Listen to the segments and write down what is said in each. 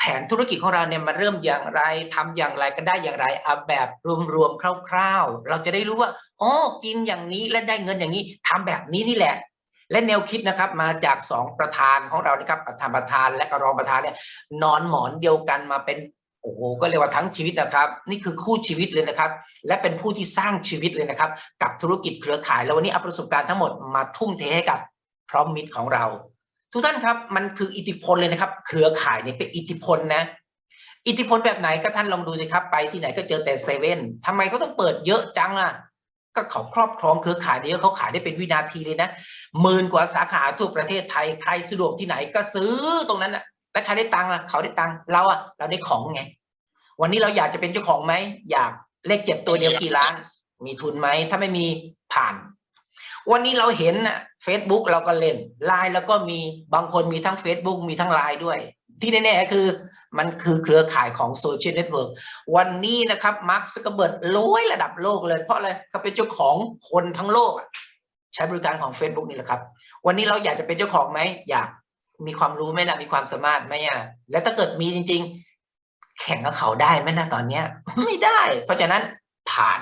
แผนธุรกิจของเราเนี่ยมันเริ่มอย่างไรทำอย่างไรกันได้อย่างไรเอาแบบรวมๆคร่าว ๆ เราจะได้รู้ว่าอ๋อกินอย่างนี้และได้เงินอย่างนี้ทำแบบนี้นี่แหละ และแนวคิดนะครับมาจากสองประธานของเรานะครับประธานประธานและก็รองประธานเนี่ยนอนหมอนเดียวกันมาเป็นโอ้โหก็เรียกว่าทั้งชีวิตนะครับ นี่คือคู่ชีวิตเลยนะครับ และเป็นผู้ที่สร้างชีวิตเลยนะครับ กับธุรกิจเครือข่าย แล้ววันนี้เอาประสบการณ์ทั้งหมดมาทุ่มเทให้กับพร้อมมิตรของเรา ทุกท่านครับมันคืออิทธิพลเลยนะครับ เครือข่ายเนี่ยเป็นอิทธิพลนะ อิทธิพลแบบไหนก็ท่านลองดูสิครับ ไปที่ไหนก็เจอแต่เซเว่นทำไมเขาต้องเปิดเยอะจังล่ะ ก็เขาครอบครองเครือข่ายเยอะเขาขายได้เป็นวินาทีเลยนะหมื่นกว่าสาขาทั่วประเทศไทยใครสะดวกที่ไหนก็ซื้อตรงนั้นน่ะแล้วใครได้ตังค์ล่ะเขาได้ตังค์เราอะเราได้ของไง วันนี้เราอยากจะเป็นเจ้าของไหมอยากเลขเจ็ดตัวเดียวกี่ล้าน มีทุนไหมถ้าไม่มีผ่าน วันนี้เราเห็นน่ะ Facebook เราก็เล่นไลน์แล้วก็มีบางคนมีทั้ง Facebook มีทั้งไลน์ด้วย ที่แน่ๆคือมันคือเครือข่ายของโซเชียลเน็ตเวิร์กวันนี้นะครับมาร์คซักเบิร์ดรวยระดับโลกเลย เพราะอะไรเขาเป็นเจ้าของคนทั้งโลกอะใช้บริการของ Facebook นี่แหละครับ วันนี้เราอยากจะเป็นเจ้าของไหมอยากมีความรู้ไหมล่ะมีความสามารถไหมอะแล้วถ้าเกิดมีจริง ๆ แข่งกับเขาได้ไหมนะตอนเนี้ย ไม่ได้ เพราะฉะนั้นผ่าน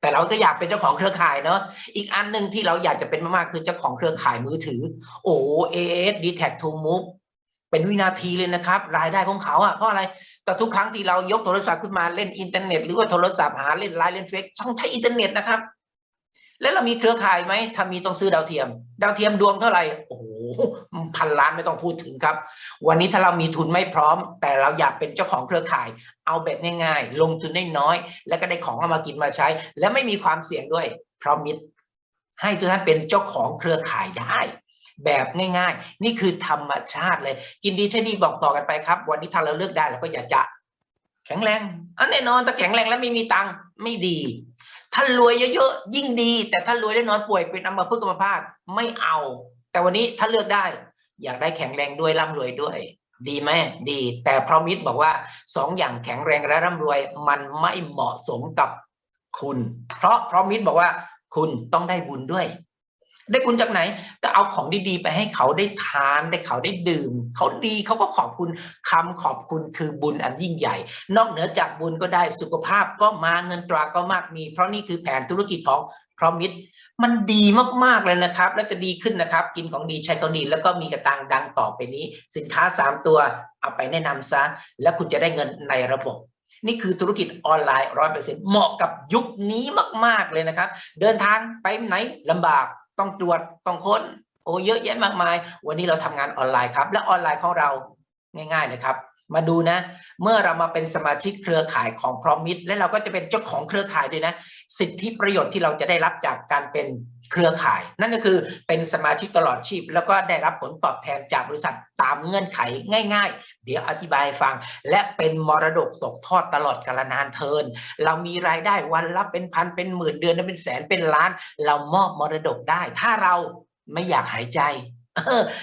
แต่เราก็อยากเป็นเจ้าของเครือข่ายเนาะอีกอันหนึ่งที่เราอยากจะเป็นมากๆคือเจ้าของเครือข่ายมือถือ โอ้เอเอสดีแท็กทูมูฟเป็นวินาทีเลยนะครับ รายได้ของเขาอะเพราะอะไรแต่ทุกครั้งที่เรายกโทรศัพท์ขึ้นมาเล่นอินเทอร์เน็ตหรือว่าโทรศัพท์หาเล่นไลน์เล่นเฟซต้องใช้อินเทอร์เน็ตนะครับ แล้วเรามีเครือข่ายไหมถ้ามีต้องซื้อดาวเทียม ดาวเทียมดวงเท่าไหร่โอ้โห พันล้านไม่ต้องพูดถึงครับ วันนี้ถ้าเรามีทุนไม่พร้อม แต่เราอยากเป็นเจ้าของเครือข่าย เอาแบบง่ายๆ ลงทุนได้น้อย แล้วก็ได้ของเอามากินมาใช้ และไม่มีความเสี่ยงด้วยพร้อมมิตรให้ทุกท่านเป็นเจ้าของเครือข่ายได้ แบบง่าย ๆ นี่คือธรรมชาติเลย กินดีใช่ดีบอกต่อกันไปครับ วันนี้ถ้าเราเลือกได้เราก็อยากจะแข็งแรงอันแน่นอนถ้าแข็งแรงแล้วไม่มีตังค์ไม่ดีถ้ารวยเยอะๆยิ่งดี แต่ถ้ารวยแล้วนอนป่วยเป็นอัมพฤกษ์อัมพาตไม่เอา แต่วันนี้ถ้าเลือกได้ อยากได้แข็งแรงด้วยร่ำรวยด้วย ดีไหมดี แต่พรอมิตบอกว่าสองอย่างแข็งแรงและร่ำรวย มันไม่เหมาะสมกับคุณ เพราะพรอมิตบอกว่าคุณต้องได้บุญด้วย ได้บุญจากไหน ก็เอาของดีๆ ไปให้เขาได้ทานได้เขาได้ดื่ม เขาดีเขาก็ขอบคุณคำขอบคุณคือบุญอันยิ่งใหญ่ นอกเหนือจากบุญก็ได้สุขภาพก็มาเงินตราก็มากมี เพราะนี่คือแผนธุรกิจของพรอมิต มันดีมากๆเลยนะครับ และจะดีขึ้นนะครับ กินของดีใช้ของดี แล้วก็มีกระตังดังต่อไปนี้ สินค้า 3 ตัวเอาไปแนะนำซะ แล้วคุณจะได้เงินในระบบ นี่คือธุรกิจออนไลน์ร้อยเปอร์เซ็นเหมาะกับยุคนี้มาก ๆเลยนะครับ เดินทางไปไหนลำบากต้องตรวจต้องค้นโอ้เยอะแยะมากมาย วันนี้เราทำงานออนไลน์ครับ และออนไลน์ของเราง่ายๆเลยครับ มาดูนะ เมื่อเรามาเป็นสมาชิกเครือข่ายของพร้อมมิตรและเราก็จะเป็นเจ้าของเครือข่ายด้วยนะ สิทธิประโยชน์ที่เราจะได้รับจากการเป็นเครือข่าย นั่นก็คือเป็นสมาชิกตลอดชีพ แล้วก็ได้รับผลตอบแทนจากบริษัทตามเงื่อนไขง่าย ๆ เดี๋ยวอธิบายฟัง และเป็นมรดกตกทอดตลอดกาลนานเทิน เรามีรายได้วันละเป็นพันเป็นหมื่นเดือนละเป็นแสนเป็นล้าน เรามอบมรดกได้ ถ้าเราไม่อยากหายใจ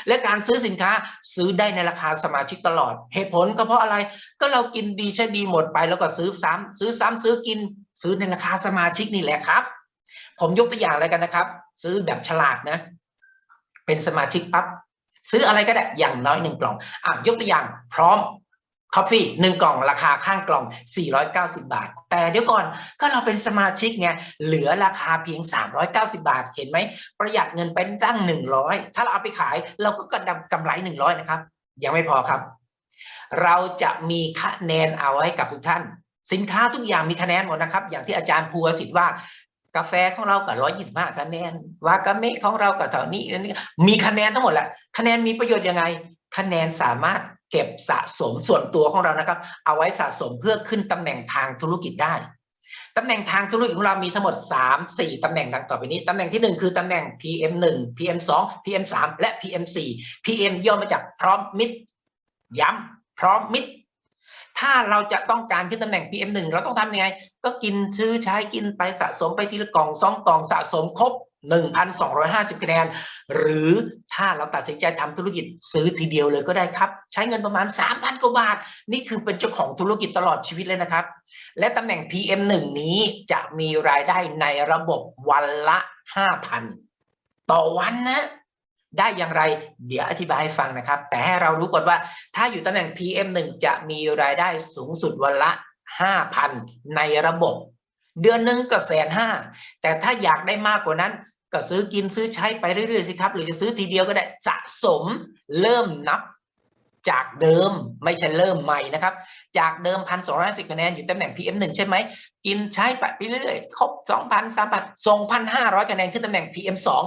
และการซื้อสินค้าซื้อได้ในราคาสมาชิกตลอด เหตุผลก็เพราะอะไรก็เรากินดีใช้ดีหมดไปแล้วก็ซื้อซ้ำซื้อซ้ำซื้อกิน ซื้อในราคาสมาชิกนี่แหละครับ ผมยกตัวอย่างอะไรกันนะครับ ซื้อแบบฉลาดนะ เป็นสมาชิกปั๊บซื้ออะไรก็ได้อย่างน้อยหนึ่งกล่องอะยกตัวอย่างพร้อม คอฟฟี่หนึ่งกล่องราคาข้างกล่อง 490 บาท แต่เดี๋ยวก่อนก็เราเป็นสมาชิกไงเหลือราคาเพียง 390 บาท เห็นไหม ประหยัดเงินไปตั้ง 100 ถ้าเราเอาไปขายเราก็กดำกำไร 100 นะครับ ยังไม่พอครับ เราจะมีคะแนนเอาให้กับทุกท่าน สินค้าทุกอย่างมีคะแนนหมดนะครับ อย่างที่อาจารย์ภูวสิทธิ์ว่ากาแฟของเรากับร้อยยี่สิบห้าคะแนนวากาเมะของเรากับเท่านี้นนี้ มีคะแนนทั้งหมดแหละคะแนนมีประโยชน์ยังไง คะแนนสามารถ เก็บสะสมส่วนตัวของเรานะครับ เอาไว้สะสมเพื่อขึ้นตำแหน่งทางธุรกิจได้ตำแหน่งทางธุรกิจของเรามีทั้งหมด 3 4ตำแหน่งดังต่อไปนี้ ตำแหน่งที่ 1 คือตำแหน่ง PM 1 PM 2 PM 3และ PM 4 PM ย่อมาจากพร้อมมิตรย้ำพร้อมมิตรถ้าเราจะต้องการขึ้นตำแหน่ง PM 1เราต้องทำยังไง ก็กินซื้อใช้กินไปสะสมไปทีละกล่องสองกล่องสะสมครบ 1,250 คะแนน หรือถ้าเราตัดสินใจทำธุรกิจซื้อทีเดียวเลยก็ได้ครับ ใช้เงินประมาณ 3,000 กว่าบาท นี่คือเป็นเจ้าของธุรกิจตลอดชีวิตเลยนะครับ และตำแหน่ง PM 1 นี้จะมีรายได้ในระบบวันละ 5,000 ต่อวันนะ ได้อย่างไร เดี๋ยวอธิบายให้ฟังนะครับ แต่ให้เรารู้ก่อนว่า ถ้าอยู่ตำแหน่ง PM1 จะมีรายได้สูงสุดวันละ 5,000 ในระบบ เดือนหนึ่งก็แสนห้าแต่ถ้าอยากได้มากกว่านั้น ก็ซื้อกินซื้อใช้ไปเรื่อยๆสิครับ หรือจะซื้อทีเดียวก็ได้สะสมเริ่มนับจากเดิมไม่ใช่เริ่มใหม่นะครับ จากเดิมพันสองร้อยสิบคะแนนอยู่ตำแหน่ง PM หนึ่งใช่ไหม กินใช้ไปเรื่อยๆ ครบสองพันสามพันสองพันห้าร้อยคะแนนขึ้นตำแหน่ง PM สอง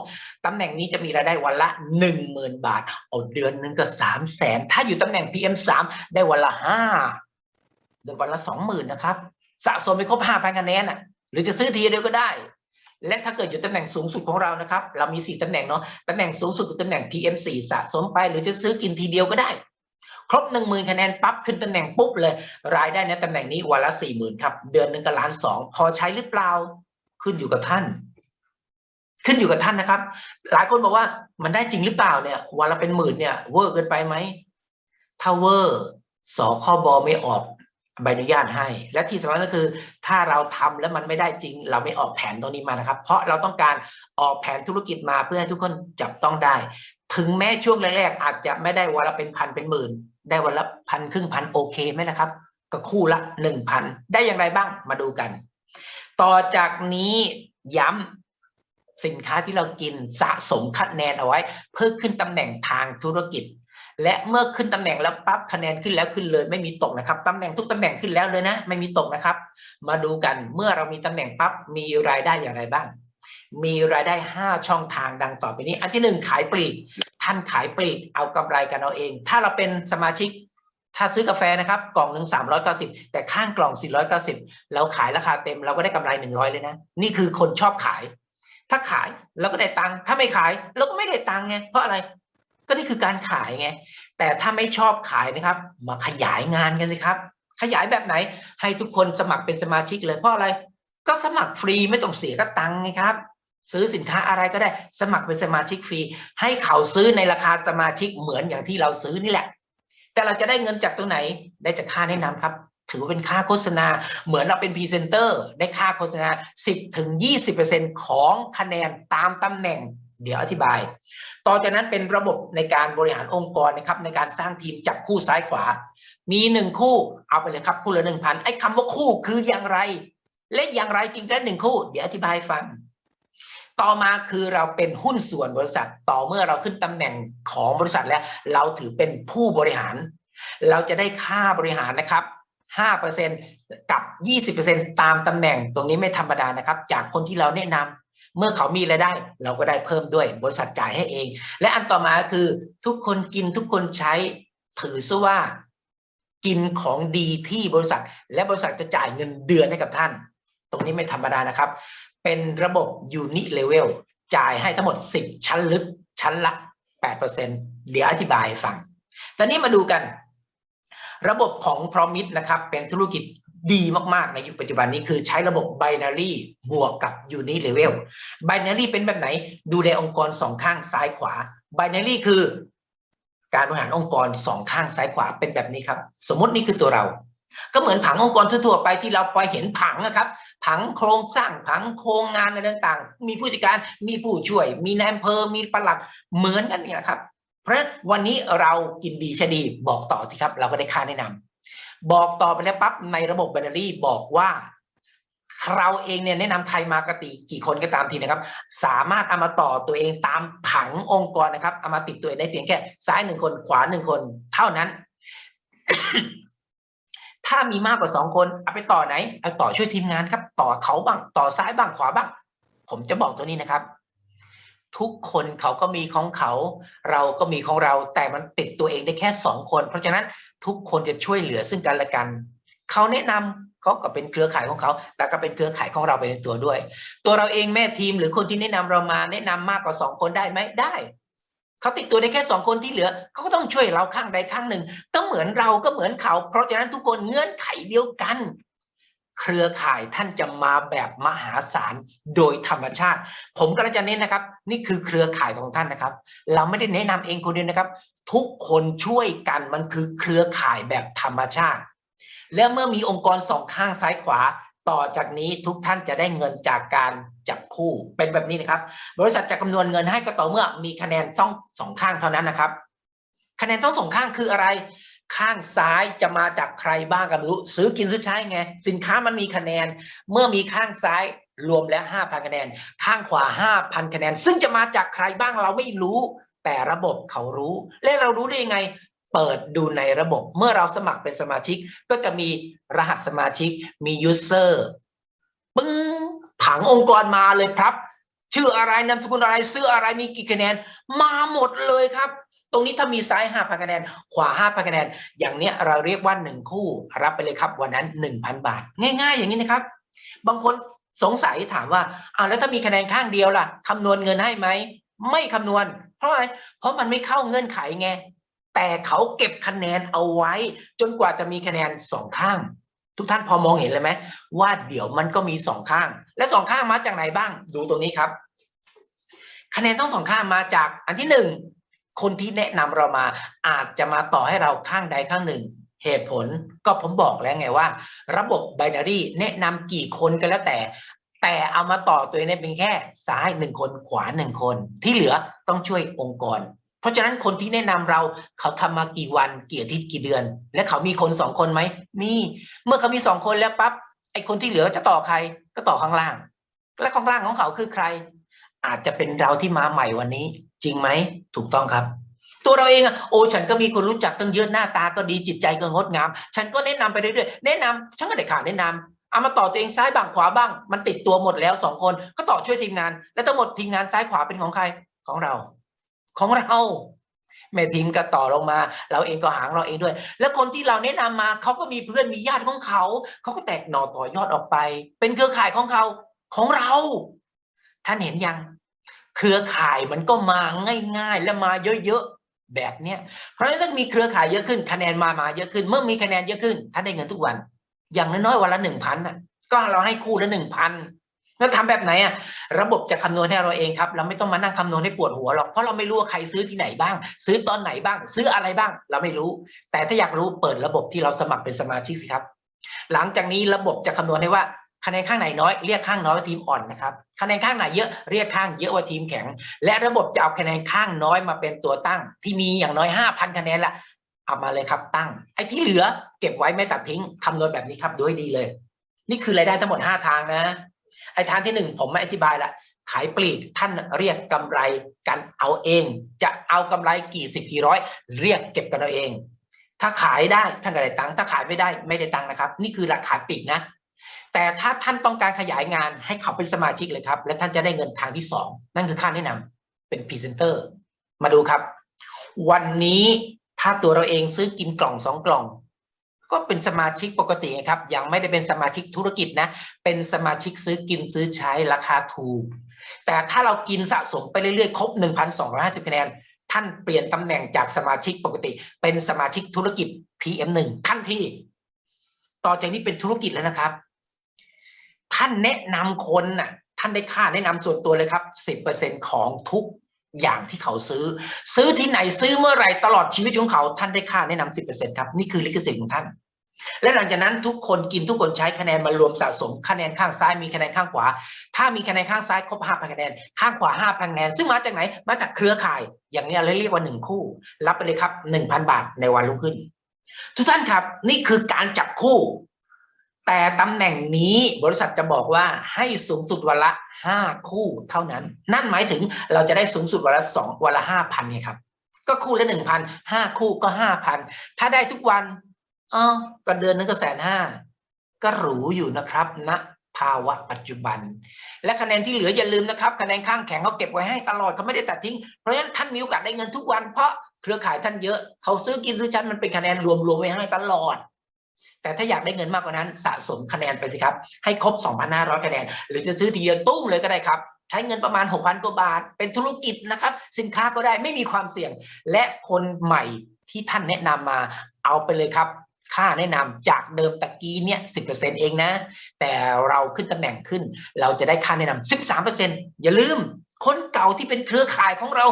ตำแหน่งนี้จะมีรายได้วันละหนึ่งหมื่นบาทเอาเดือนหนึงก็สามแสนถ้าอยู่ตำแหน่ง PM สามได้วันละห้าเดือนวันละสองหมื่นนะครับ สะสมไปครบห้าพันคะแนนอะ หรือจะซื้อทีเดียวก็ได้ และถ้าเกิดอยู่ตำแหน่งสูงสุดของเรานะครับ เรามีสี่ตำแหน่งเนาะตำแหน่งสูงสุดคือตำแหน่ง PM สี่สะสมไปหรือจะซื้อกินทีเดียวก็ได้ ครบหนึ่งหมื่นคะแนนปั๊บขึ้นตำแหน่งปุ๊บเลย รายได้ในตำแหน่งนี้วันละสี่หมื่นครับ เดือนหนึ่งก็ล้านสองพอใช้หรือเปล่าขึ้นอยู่กับท่าน ขึ้นอยู่กับท่านนะครับ หลายคนบอกว่ามันได้จริงหรือเปล่าเนี่ยวันละเป็นหมื่นเนี่ยเวอร์เกินไปไหมถ้าเวอร์สคบไม่ออก ใบอนุญาตให้ และที่สำคัญก็คือ ถ้าเราทำแล้วมันไม่ได้จริง เราไม่ออกแผนตรงนี้มานะครับ เพราะเราต้องการออกแผนธุรกิจมาเพื่อให้ทุกคนจับต้องได้ ถึงแม้ช่วงแรกๆอาจจะไม่ได้วันละเป็นพันเป็นหมื่น ได้วันละพันครึ่งพันโอเคไหมละครับ ก็คู่ละหนึ่งพันได้อย่างไรบ้างมาดูกัน ต่อจากนี้ย้ำสินค้าที่เรากินสะสมคะแนนเอาไว้ เพื่อขึ้นตำแหน่งทางธุรกิจ และเมื่อขึ้นตำแหน่งแล้วปั๊บคะแนนขึ้นแล้วขึ้นเลยไม่มีตกนะครับตำแหน่งทุกตำแหน่งขึ้นแล้วเลยนะ ไม่มีตกนะครับ มาดูกันเมื่อเรามีตำแหน่งปั๊บมีรายได้อย่างไรบ้าง มีรายได้ 5 ช่องทางดังต่อไปนี้ อันที่หนึ่งขายปลีก ท่านขายปลีกเอากำไรกันเอาเอง ถ้าเราเป็นสมาชิก ถ้าซื้อกาแฟนะครับกล่องหนึ่งสามร้อยเก้าสิบแต่ข้างกล่องสี่ร้อยเก้าสิบเราขายราคาเต็มเราก็ได้กำไรหนึ่งร้อยเลยนะ นี่คือคนชอบขายถ้าขายเราก็ได้ตังค์ถ้าไม่ขายเราก็ไม่ได้ตังค์ไงเพราะอะไร ก็นี่คือการขายไง แต่ถ้าไม่ชอบขายนะครับ มาขยายงานกันสิครับ ขยายแบบไหน ให้ทุกคนสมัครเป็นสมาชิกเลยเพราะอะไร ก็สมัครฟรีไม่ต้องเสียก็ตังค์ไงครับ ซื้อสินค้าอะไรก็ได้สมัครเป็นสมาชิกฟรี ให้เขาซื้อในราคาสมาชิกเหมือนอย่างที่เราซื้อนี่แหละ แต่เราจะได้เงินจากตรงไหนได้จากค่าแนะนำครับ ถือว่าเป็นค่าโฆษณา เหมือนเราเป็นพรีเซนเตอร์ได้ค่าโฆษณา 10-20%ของคะแนนตามตำแหน่ง เดี๋ยวอธิบาย ต่อจากนั้นเป็นระบบในการบริหารองค์กรนะครับในการสร้างทีมจับคู่ซ้ายขวา มีหนึ่งคู่เอาไปเลยครับคู่ละหนึ่งพันไอ้คำว่าคู่คืออย่างไร และอย่างไรจึงได้หนึ่งคู่ เดี๋ยวอธิบายฟัง ต่อมาคือเราเป็นหุ้นส่วนบริษัท ต่อเมื่อเราขึ้นตำแหน่งของบริษัทแล้ว เราถือเป็นผู้บริหาร เราจะได้ค่าบริหารนะครับ5%กับ 20%ตามตำแหน่ง ตรงนี้ไม่ธรรมดานะครับ จากคนที่เราแนะนำ เมื่อเขามีรายได้เราก็ได้เพิ่มด้วยบริษัทจ่ายให้เอง และอันต่อมาคือทุกคนกินทุกคนใช้ถือซะว่า กินของดีที่บริษัท และบริษัทจะจ่ายเงินเดือนให้กับท่าน ตรงนี้ไม่ธรรมดานะครับ เป็นระบบ Uni Level จ่ายให้ทั้งหมด 10 ชั้นลึกชั้นละ 8%เดี๋ยวอธิบายฟัง ตอนนี้มาดูกัน ระบบของ Promise นะครับ เป็นธุรกิจ ดีมากๆ ในยุคปัจจุบันนี้คือใช้ระบบ Binary บวกกับ Uni Level Binary เป็นแบบไหน ดูในองค์กรสองข้างซ้ายขวา Binary คือ การบริหารองค์กรสองข้างซ้ายขวาเป็นแบบนี้ครับ สมมตินี่คือตัวเรา ก็เหมือนผังองค์กรทั่วๆไปที่เราไปเห็นผังนะครับ ผังโครงสร้างผังโครงงานอะไรต่างๆ มีผู้จัดการมีผู้ช่วย มีนายอำเภอมีปลัดเหมือนกันเนี่ยนะครับ เพราะฉะนั้นวันนี้เรากินดีใช่ดีบอกต่อสิครับ เราก็ได้ค่าแนะนำ บอกต่อไปแล้วปั๊บในระบบแบตเตอรี่บอกว่าเราเองเนี่ยแนะนำใครมากติกี่คนก็ตามทีนะครับ สามารถเอามาต่อตัวเองตามผังองค์กรนะครับเอามาติดตัวเองได้เพียงแค่ ซ้ายหนึ่งคนขวาหนึ่งคน เท่านั้น ถ้ามีมากกว่าสองคนเอาไปต่อไหนเอาต่อช่วยทีมงานครับ ต่อเขาบ้างต่อซ้ายบ้างขวาบ้าง ผมจะบอกตัวนี้นะครับ ทุกคนเขาก็มีของเขา เราก็มีของเราแต่มันติดตัวเองได้แค่สองคน เพราะฉะนั้นทุกคนจะช่วยเหลือซึ่งกันและกันเขาแนะนำเขาก็เป็นเครือข่ายของเขา แต่ก็เป็นเครือข่ายของเราไปในตัวด้วย ตัวเราเองแม่ทีมหรือคนที่แนะนำเรามาแนะนำมากกว่าสองคนได้ไหมได้เขาติดตัวได้แค่สองคนที่เหลือเขาก็ต้องช่วยเราข้างใดข้างหนึ่ง ก็เหมือนเราก็เหมือนเขา เพราะฉะนั้นทุกคนเงื่อนไขเดียวกัน เครือข่ายท่านจะมาแบบมหาศาลโดยธรรมชาติ ผมก็จะเน้นนะครับ นี่คือเครือข่ายของท่านนะครับ เราไม่ได้แนะนำเองคนเดียวนะครับ ทุกคนช่วยกันมันคือเครือข่ายแบบธรรมชาติ และเมื่อมีองค์กรสองข้างซ้ายขวาต่อจากนี้ทุกท่านจะได้เงินจากการจับคู่เป็นแบบนี้นะครับ บริษัทจะคำนวณเงินให้ก็ต่อเมื่อมีคะแนนสองสองข้างเท่านั้นนะครับ คะแนนต้องสองข้างคืออะไร ข้างซ้ายจะมาจากใครบ้างกันรู้ ซื้อกินซื้อใช้ไง สินค้ามันมีคะแนน เมื่อมีข้างซ้ายรวมแล้ว 5,000 คะแนน ข้างขวา 5,000 คะแนน ซึ่งจะมาจากใครบ้างเราไม่รู้ แต่ระบบเขารู้ และเรารู้ได้ยังไง เปิดดูในระบบ เมื่อเราสมัครเป็นสมาชิก ก็จะมีรหัสสมาชิก มี user ปึ้งผังองค์กรมาเลยครับ ชื่ออะไรนามสกุลอะไรซื้ออะไรมีกี่คะแนน มาหมดเลยครับ ตรงนี้ถ้ามีซ้าย5,000คะแนน ขวา5,000คะแนน อย่างเนี้ยเราเรียกว่า1คู่ รับไปเลยครับ วันนั้น1,000บาท ง่าย ๆ อย่างนี้นะครับ บางคนสงสัยถามว่าอ้าวแล้วถ้ามีคะแนนข้างเดียวล่ะคำนวณเงินให้ไหม ไม่คำนวณ เพราะอะไร เพราะมันไม่เข้าเงื่อนไขไง แต่เขาเก็บคะแนนเอาไว้ จนกว่าจะมีคะแนนสองข้าง ทุกท่านพอมองเห็นเลยไหมว่าเดี๋ยวมันก็มีสองข้าง และสองข้างมาจากไหนบ้าง ดูตรงนี้ครับ คะแนนต้องสองข้างมาจากอันที่หนึ่ง คนที่แนะนำเรามาอาจจะมาต่อให้เราข้างใดข้างหนึ่ง เหตุผลก็ผมบอกแล้วไงว่า ระบบไบนารีแนะนำกี่คนก็แล้วแต่ แต่เอามาต่อตัวเองเป็นแค่ซ้ายหนึ่งคนขวาหนึ่งคน ที่เหลือต้องช่วยองค์กร เพราะฉะนั้นคนที่แนะนำเราเขาทำมากี่วันกี่อาทิตย์กี่เดือน และเขามีคนสองคนไหมมีเมื่อเขามีสองคนแล้วปั๊บไอ้คนที่เหลือจะต่อใครก็ต่อข้างล่าง และข้างล่างของเขาคือใคร อาจจะเป็นเราที่มาใหม่วันนี้ จริงไหมถูกต้องครับ ตัวเราเองอะโอ้ฉันก็มีคนรู้จักตั้งเยอะหน้าตาก็ดีจิตใจก็งดงาม ฉันก็แนะนำไปเรื่อยๆแนะนำฉันก็ได้ข่าวแนะนำเอามาต่อตัวเองซ้ายบ้างขวาบ้าง มันติดตัวหมดแล้วสองคนก็ต่อช่วยทีมงาน แล้วทั้งหมดทีมงานซ้ายขวาเป็นของใครของเรา ของเรา แม่ทีมก็ต่อลงมา เราเองก็หางเราเองด้วย แล้วคนที่เราแนะนำมาเขาก็มีเพื่อนมีญาติของเขาเขาก็แตกหน่อต่อยอดออกไป เป็นเครือข่ายของเขาของเรา ท่านเห็นยัง เครือข่ายมันก็มาง่ายๆ และมาเยอะๆแบบเนี้ยเพราะฉะนั้นถ้ามีเครือข่ายเยอะขึ้นคะแนนมามาเยอะขึ้น เมื่อมีคะแนนเยอะขึ้นท่านได้เงินทุกวัน อย่างน้อยๆวันละหนึ่งพันน่ะ ก็เราให้คู่ละหนึ่งพันแล้วทำแบบไหนอะระบบจะคำนวณให้เราเองครับเราไม่ต้องมานั่งคำนวณให้ปวดหัวหรอกเพราะเราไม่รู้ว่าใครซื้อที่ไหนบ้าง ซื้อตอนไหนบ้าง ซื้ออะไรบ้าง เราไม่รู้ แต่ถ้าอยากรู้เปิดระบบที่เราสมัครเป็นสมาชิกสิครับ หลังจากนี้ระบบจะคำนวณให้ว่า คะแนนข้างไหนน้อยเรียกข้างน้อยว่าทีมอ่อนนะครับคะแนนข้างไหนเยอะเรียกข้างเยอะว่าทีมแข็ง และระบบจะเอาคะแนนข้างน้อยมาเป็นตัวตั้ง ที่มีอย่างน้อยห้าพันคะแนนละเอามาเลยครับตั้ง ไอ้ที่เหลือเก็บไว้ไม่ตัดทิ้งคำนวณแบบนี้ครับดูให้ดีเลย นี่คือรายได้ทั้งหมดห้าทางนะ ไอ้ทางที่หนึ่งผมไม่อธิบายละขายปลีกท่านเรียกกำไรกันเอาเอง จะเอากำไรกี่สิบกี่ร้อย เรียกเก็บกันเอาเอง ถ้าขายได้ท่านก็ได้ตังค์ถ้าขายไม่ได้ไม่ได้ตังค์นะครับ นี่คือราคาปลีกนะ แต่ถ้าท่านต้องการขยายงานให้เขาเป็นสมาชิกเลยครับ และท่านจะได้เงินทางที่สองนั่นคือค่าแนะนำเป็นพรีเซนเตอร์มาดูครับ วันนี้ถ้าตัวเราเองซื้อกินกล่องสองกล่อง ก็เป็นสมาชิกปกติครับ ยังไม่ได้เป็นสมาชิกธุรกิจนะ เป็นสมาชิกซื้อกินซื้อใช้ราคาถูก แต่ถ้าเรากินสะสมไปเรื่อยๆ ครบ 1,250คะแนนท่านเปลี่ยนตำแหน่งจากสมาชิกปกติ เป็นสมาชิกธุรกิจ PM1 ทันทีต่อจากนี้เป็นธุรกิจแล้วนะครับ ท่านแนะนำคนน่ะท่านได้ค่าแนะนำส่วนตัวเลยครับ10%ของทุกอย่างที่เขาซื้อ ซื้อที่ไหนซื้อเมื่อไหร่ตลอดชีวิตของเขาท่านได้ค่าแนะนำ10%ครับนี่คือลิขสิทธิ์ของท่าน และหลังจากนั้นทุกคนกินทุกคนใช้คะแนนมารวมสะสมคะแนนข้างซ้ายมีคะแนนข้างขวา ถ้ามีคะแนนข้างซ้ายครบ5,000คะแนนข้างขวา5,000คะแนนซึ่งมาจากไหนมาจากเครือข่าย อย่างนี้เราเรียกว่าหนึ่งคู่ รับไปเลยครับ1,000บาทในวันรุ่งขึ้น ทุกท่านครับ นี่คือการจับคู่ แต่ตำแหน่งนี้บริษัทจะบอกว่าให้สูงสุดวันละห้าคู่เท่านั้น นั่นหมายถึงเราจะได้สูงสุดวันละสองวันละห้าพันไงครับ ก็คู่ละหนึ่งพันห้าคู่ก็ห้าพันถ้าได้ทุกวันอ๋อก็เดือนนึงก็แสนห้าก็หรูอยู่นะครับณภาวะปัจจุบัน และคะแนนที่เหลืออย่าลืมนะครับ คะแนนข้างแข็งเขาเก็บไว้ให้ตลอดเขาไม่ได้ตัดทิ้ง เพราะฉะนั้นท่านมีโอกาสได้เงินทุกวันเพราะเครือข่ายท่านเยอะเขาซื้อกินซื้อชั้นมันเป็นคะแนนรวมๆไว้ให้ตลอด แต่ถ้าอยากได้เงินมากกว่านั้นสะสมคะแนนไปสิครับ ให้ครบ 2,500 คะแนน หรือจะซื้อทีเดียวตุ้มเลยก็ได้ครับใช้เงินประมาณ 6,000 กว่าบาท เป็นธุรกิจนะครับ สินค้าก็ได้ไม่มีความเสี่ยง และคนใหม่ที่ท่านแนะนำมาเอาไปเลยครับ ค่าแนะนำจากเดิมตะกี้เนี่ย10%เองนะ แต่เราขึ้นตำแหน่งขึ้น เราจะได้ค่าแนะนำ13%อย่าลืมคนเก่าที่เป็นเครือข่ายของเรา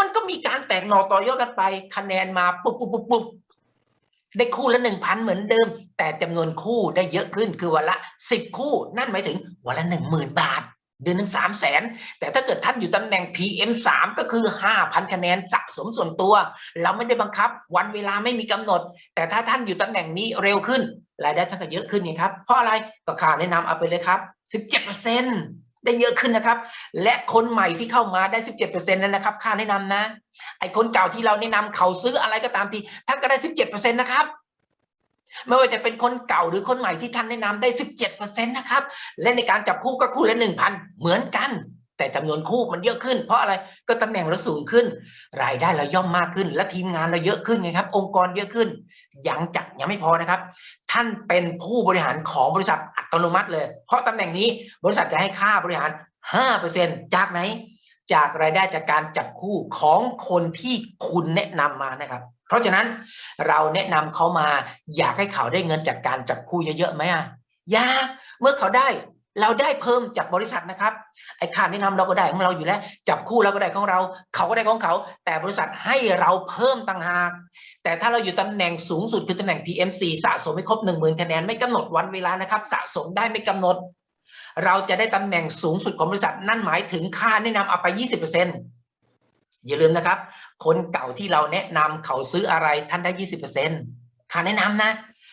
มันก็มีการแตกหน่อต่อยอดกันไป คะแนนมาปุ๊บปุ๊บปุ๊บปุ๊บ ได้คู่ละหนึ่งพันเหมือนเดิม แต่จำนวนคู่ได้เยอะขึ้นคือวันละสิบคู่ นั่นหมายถึงวันละหนึ่งหมื่นบาท เดือนหนึ่งสามแสนแต่ถ้าเกิดท่านอยู่ตำแหน่ง PM 3 ก็คือห้าพันคะแนนสะสมส่วนตัว เราไม่ได้บังคับวันเวลาไม่มีกำหนด แต่ถ้าท่านอยู่ตำแหน่งนี้เร็วขึ้น รายได้ท่านก็เยอะขึ้นไงครับ เพราะอะไรก็ค่าแนะนำเอาไปเลยครับสิบเได้เยอะขึ้นนะครับ และคนใหม่ที่เข้ามาได้สิบเจ็ดเปอร์เซ็นต์นั่นนะครับ ค่าแนะนำนะ ไอ้คนเก่าที่เราแนะนำเขาซื้ออะไรก็ตามทีท่านก็ได้สิบเจ็ดเปอร์เซ็นต์นะครับ ไม่ว่าจะเป็นคนเก่าหรือคนใหม่ที่ท่านแนะนำได้สิบเจ็ดเปอร์เซ็นต์นะครับ และในการจับคู่ก็คู่ละหนึ่งพันเหมือนกัน แต่จำนวนคู่มันเยอะขึ้น เพราะอะไรก็ตำแหน่งเราสูงขึ้น รายได้เราย่อมมากขึ้น และทีมงานเราเยอะขึ้นไงครับ องค์กรเยอะขึ้น ยังจักยังไม่พอนะครับ ท่านเป็นผู้บริหารของบริษัทอัตโนมัติเลย เพราะตำแหน่งนี้บริษัทจะให้ค่าบริหาร 5%จากไหน จากรายได้จากการจับคู่ของคนที่คุณแนะนำมานะครับเพราะฉะนั้นเราแนะนำเขามาอยากให้เขาได้เงินจากการจับคู่เยอะๆไหมอะอยากเมื่อเขาได้ เราได้เพิ่มจากบริษัทนะครับไอ้ค่าแนะนำเราก็ได้ของเราอยู่แล้ว จับคู่เราก็ได้ของเรา เขาก็ได้ของเขา แต่บริษัทให้เราเพิ่มต่างหาก แต่ถ้าเราอยู่ตำแหน่งสูงสุดคือตำแหน่ง PM4 สะสมให้ครบ 1 0,000คะแนนไม่กำหนดวันเวลานะครับ สะสมได้ไม่กำหนด เราจะได้ตำแหน่งสูงสุดของบริษัท นั่นหมายถึงค่าแนะนำเอาไป 20%อย่าลืมนะครับ คนเก่าที่เราแนะนำเขาซื้ออะไรท่านได้ 20%ค่าแนะนำนะ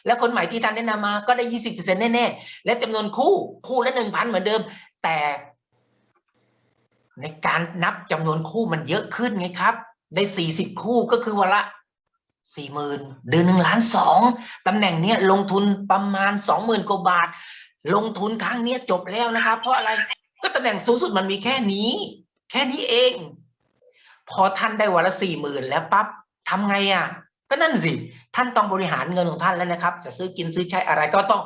แล้วคนใหม่ที่ท่านแนะนำมาก็ได้20%แน่ๆและจำนวนคู่คู่ละ1,000เหมือนเดิม แต่ ในการนับจำนวนคู่มันเยอะขึ้นไงครับ ได้40คู่ก็คือวันละสี่หมื่นเดือนหนึ่งล้านสองตำแหน่งเนี้ยลงทุนประมาณสองหมื่นกว่าบาท ลงทุนครั้งเนี้ยจบแล้วนะครับ เพราะอะไรก็ตำแหน่งสูงสุดมันมีแค่นี้ แค่นี้เอง พอท่านได้วันละสี่หมื่นแล้วปั๊บทำไงอะ ก็นั่นสิ ท่านต้องบริหารเงินของท่านแล้วนะครับ จะซื้อกินซื้อใช้อะไรก็ต้อง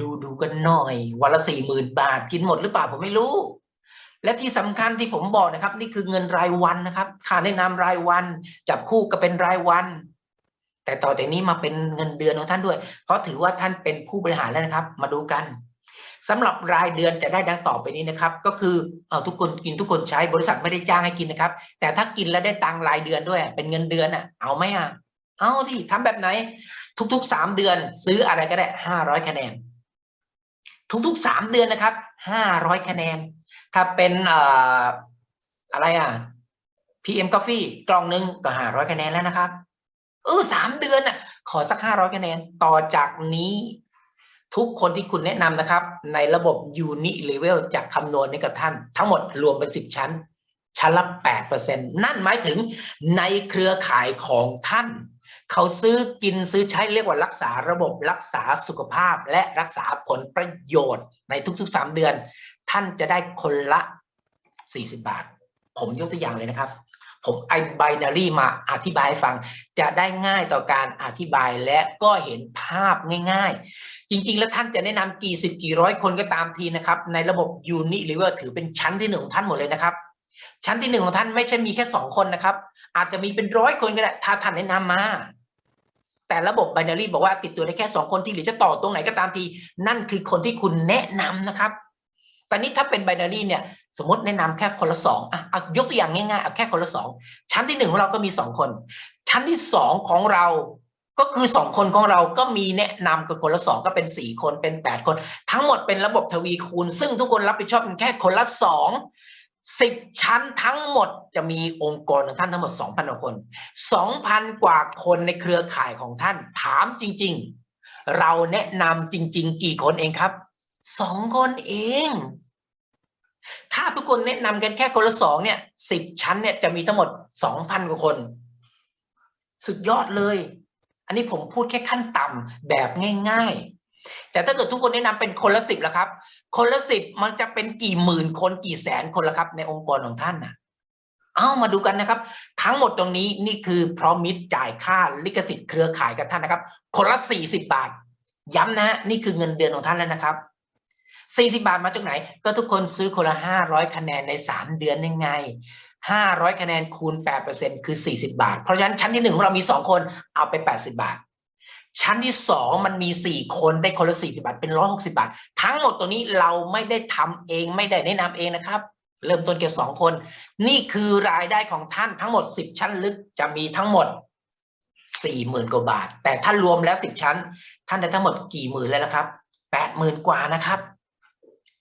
ดูดูกันหน่อย วันละสี่หมื่นบาทกินหมดหรือเปล่าผมไม่รู้ และที่สำคัญที่ผมบอกนะครับ นี่คือเงินรายวันนะครับค่าแนะนำรายวัน จับคู่ก็เป็นรายวัน แต่ต่อจากนี้มาเป็นเงินเดือนของท่านด้วย เพราะถือว่าท่านเป็นผู้บริหารแล้วนะครับ มาดูกันสำหรับรายเดือนจะได้ดังต่อไปนี้นะครับ ก็คือเอาทุกคนกินทุกคนใช้บริษัทไม่ได้จ้างให้กินนะครับ แต่ถ้ากินแล้วได้ตังค์รายเดือนด้วย เป็นเงินเดือนอะเอาไหมอะ เอาที่ทำแบบไหน ทุกๆสามเดือน ซื้ออะไรก็ได้ห้าร้อยคะแนน ทุกๆสามเดือนนะครับห้าร้อยคะแนน ถ้าเป็นอะไรอะ PM Coffee กล่องหนึ่งก็ห้าร้อยคะแนนแล้วนะครับเออสามเดือนน่ะ ขอสักห้าร้อยคะแนน ต่อจากนี้ ทุกคนที่คุณแนะนำนะครับ ในระบบ Uni Level จะคำนวณให้กับท่าน ทั้งหมดรวมเป็นสิบชั้น ชั้นละแปดเปอร์เซ็นนั่นหมายถึงในเครือข่ายของท่าน เขาซื้อกินซื้อใช้เรียกว่ารักษาระบบรักษาสุขภาพและรักษาผลประโยชน์ในทุกๆสามเดือน ท่านจะได้คนละสี่สิบาท ผมยกตัวอย่างเลยนะครับ ผมไอ binary มาอธิบายฟัง จะได้ง่ายต่อการอธิบายและก็เห็นภาพง่ายๆ จริงๆ แล้วท่านจะแนะนำกี่สิบกี่ร้อยคนก็ตามทีนะครับ ในระบบ Uni Level ถือเป็นชั้นที่หนึ่งของท่านหมดเลยนะครับชั้นที่หนึ่งของท่านไม่ใช่มีแค่สองคนนะครับ อาจจะมีเป็นร้อยคนก็ได้ ถ้าท่านแนะนำมา แต่ระบบ binary บอกว่าติดตัวได้แค่สองคนที่เหรือจะต่อตรงไหนก็ตามที นั่นคือคนที่คุณแนะนำนะครับ ตอนนี้ถ้าเป็น binary เนี่ย สมมติแนะนำแค่คนละสองอะยกตัวอย่างง่ายๆเอาแค่คนละสองชั้นที่หนึ่งของเราก็มีสองคน ชั้นที่สองของเราก็คือสองคนของเราก็มีแนะนำกับคนละสองก็เป็นสี่คนเป็นแปดคน ทั้งหมดเป็นระบบทวีคูณ ซึ่งทุกคนรับผิดชอบกันแค่คนละสอง สิบชั้นทั้งหมดจะมีองค์กรของท่านทั้งหมดสองพันกว่าคนสองพันกว่าคนในเครือข่ายของท่านถามจริง ๆ เราแนะนำจริง ๆ กี่คนเองครับสองคนเอง ถ้าทุกคนแนะนำกันแค่คนละสองเนี่ยสิบชั้นเนี่ยจะมีทั้งหมดสองพันกว่าคน สุดยอดเลย อันนี้ผมพูดแค่ขั้นต่ำแบบง่าย ๆ แต่ถ้าเกิดทุกคนแนะนำเป็นคนละสิบแล้วครับ คนละสิบมันจะเป็นกี่หมื่นคนกี่แสนคนละครับ ในองค์กรของท่านนะเอามาดูกันนะครับ ทั้งหมดตรงนี้นี่คือพร้อมมิตรจ่ายค่าลิขสิทธิ์เครือข่ายกับท่านนะครับ คนละสี่สิบบาท ย้ำนะฮะนี่คือเงินเดือนของท่านแล้วนะครับสี่สิบาทมาจากไหน ก็ทุกคนซื้อคนละห้าร้อยคะแนนในสามเดือนยังไงห้าร้อยคะแนนคูณแปดเปอร์เซ็นคือสี่สิบาท เพราะฉะนั้นชั้นที่หนึ่งของเรามีสองคนเอาไปแปดสิบาท ชั้นที่สองมันมีสี่คนได้คนละสี่สิบาทเป็นร้อยหกสิบาท ทั้งหมดตัวนี้เราไม่ได้ทำเองไม่ได้แนะนำเองนะครับ เริ่มต้นเกี่ยวสองคน นี่คือรายได้ของท่านทั้งหมดสิบชั้นลึกจะมีทั้งหมดสี่หมื่นกว่าบาท แต่ถ้ารวมแล้วสิบชั้น ท่านได้ทั้งหมดกี่หมื่นแล้วละครับแปดหมื่นกว่านะครับ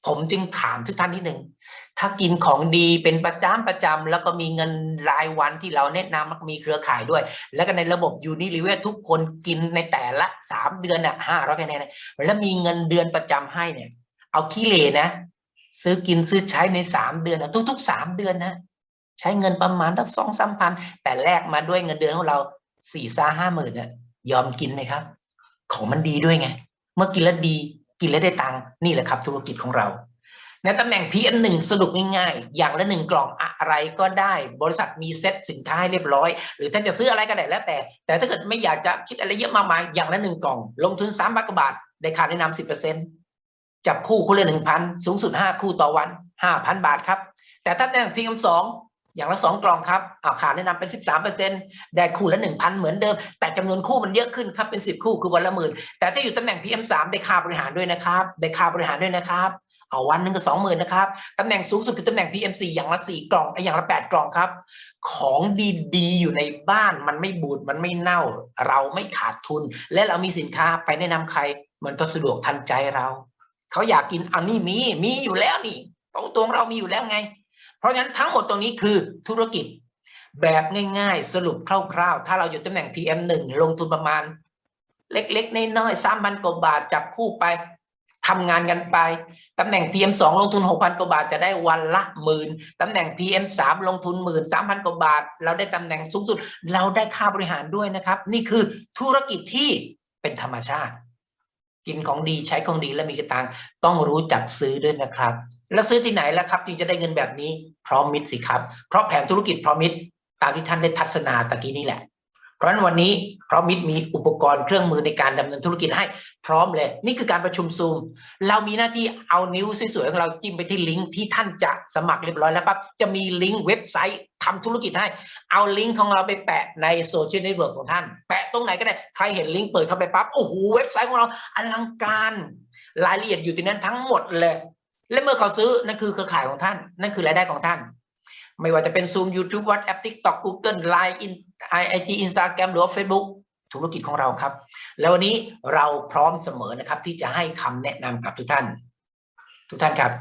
ผมจึงถามทุกท่านนิดหนึ่ง ถ้ากินของดีเป็นประจำประจำแล้วก็มีเงินรายวันที่เราแนะนำมักมีเครือข่ายด้วย แล้วก็ในระบบยูนิลิเวททุกคนกินในแต่ละสามเดือนน่ะห้าร้อยคะแนนน่แล้วมีเงินเดือนประจำให้เนี่ย เอาขี้เลนะ ซื้อกินซื้อใช้ในสามเดือนนะทุกๆสามเดือนนะ ใช้เงินประมาณตั้งสองสามพัน แต่แลกมาด้วยเงินเดือนของเราสี่ซาห้าหมื่นเนี่ยยอมกินไหมครับ ของมันดีด้วยไง เมื่อกินแล้วดี กินแล้วได้ตังค์นี่แหละครับธุรกิจของเรา ในตำแหน่ง PM หนึ่งสรุปง่ายๆ อย่างละหนึ่งกล่องอะไรก็ได้ บริษัทมีเซ็ตสินค้าให้เรียบร้อย หรือท่านจะซื้ออะไรก็ได้แล้วแต่ แต่ถ้าเกิดไม่อยากจะคิดอะไรเยอะมากมาย อย่างละหนึ่งกล่อง ลงทุนสามบาทกว่าบาท ได้ค่าแนะนำสิบเปอร์เซ็นต์จับคู่คู่ละหนึ่งพันสูงสุดห้าคู่ต่อวันห้าพันบาทครับ แต่ถ้าแต่ง PM สอง อย่างละสองกล่องครับอาค่าแนะนำเป็นสิบสามเปอร์เซ็นต์ได้คู่ละหนึ่งพันเหมือนเดิม แต่จำนวนคู่มันเยอะขึ้นครับเป็นสิบคู่คือวันละหมื่น แต่ถ้าอยู่ตำแหน่ง PM สามได้ค่าบริหารด้วยนะครับได้ค่าบริหารด้วยนะครับเอาวันหนึ่งก็สองหมื่นนะครับตำแหน่งสูงสุดคือตำแหน่ง PM4 อย่างละสี่กล่องไอ้อย่างละแปดกล่องครับ ของดีๆ อยู่ในบ้านมันไม่บูดมันไม่เน่า เราไม่ขาดทุน และเรามีสินค้าไปแนะนำใคร มันก็สะดวกทันใจเรา เขาอยากกินอันนี้มีมีอยู่แล้วนี่ตัวตัวของเรามีอยู่แล้วไง เพราะฉะนั้นทั้งหมดตรงนี้คือธุรกิจแบบง่ายๆ สรุปคร่าวๆ ถ้าเราอยู่ตำแหน่ง PM1 ลงทุนประมาณ เล็กๆ น้อยๆสามพันกว่าบาทจับคู่ไปทำงานกันไปตำแหน่ง PM 2 ลงทุน 6,000กว่าบาทจะได้วันละหมื่นตำแหน่ง PM 3 ลงทุนหมื่นสามพันกว่าบาท เราได้ตำแหน่งสูงสุด เราได้ค่าบริหารด้วยนะครับ นี่คือธุรกิจที่เป็นธรรมชาติ กินของดีใช้ของดีและมีกระตังต้องรู้จักซื้อด้วยนะครับ แล้วซื้อที่ไหนล่ะครับจึงจะได้เงินแบบนี้พร้อมมิตรสิครับ เพราะแผนธุรกิจพร้อมมิตรตามที่ท่านได้ทัศนาตะกี้นี้แหละ เพราะฉะนั้นวันนี้พร้อมมิตรมีอุปกรณ์เครื่องมือในการดำเนินธุรกิจให้พร้อมเลย นี่คือการประชุมซูม เรามีหน้าที่เอานิ้วสวยๆของเราจิ้มไปที่ลิงก์ที่ท่านจะสมัครเรียบร้อยแล้วปั๊บจะมีลิงก์เว็บไซต์ทำธุรกิจให้ เอาลิงก์ของเราไปแปะในโซเชียลเน็ตเวิร์กของท่าน แปะตรงไหนก็ได้ใครเห็นลิงก์เปิดเข้าไปปั๊บโอ้โหเว็บไซต์ของเราอลังการรายละเอียดอยู่ที่นั้นทั้งหมดเลย และเมื่อเขาซื้อนั่นคือเครือข่ายของท่าน นั่นคือรายได้ของท่าน ไม่ว่าจะเป็น Zoom YouTube WhatsApp TikTok Google Line IG Instagram หรือ Facebook ธุรกิจของเราครับ แล้ววันนี้เราพร้อมเสมอนะครับ ที่จะให้คำแนะนำกับทุกท่าน ทุกท่านครับ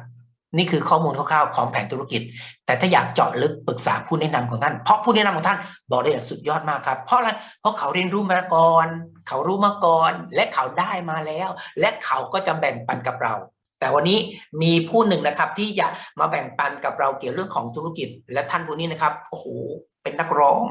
นี่คือข้อมูลคร่าวๆของแผนธุรกิจ แต่ถ้าอยากเจาะลึกปรึกษาผู้แนะนำของท่าน เพราะผู้แนะนำของท่านบอกได้อย่างสุดยอดมากครับ เพราะอะไร เพราะเขาเรียนรู้มาก่อน เขารู้มาก่อน และเขาได้มาแล้ว และเขาก็จะแบ่งปันกับเรา แต่วันนี้มีผู้หนึ่งนะครับที่จะมาแบ่งปันกับเราเกี่ยวเรื่องของธุรกิจ และท่านผู้นี้นะครับโอ้โหเป็นนักร้อง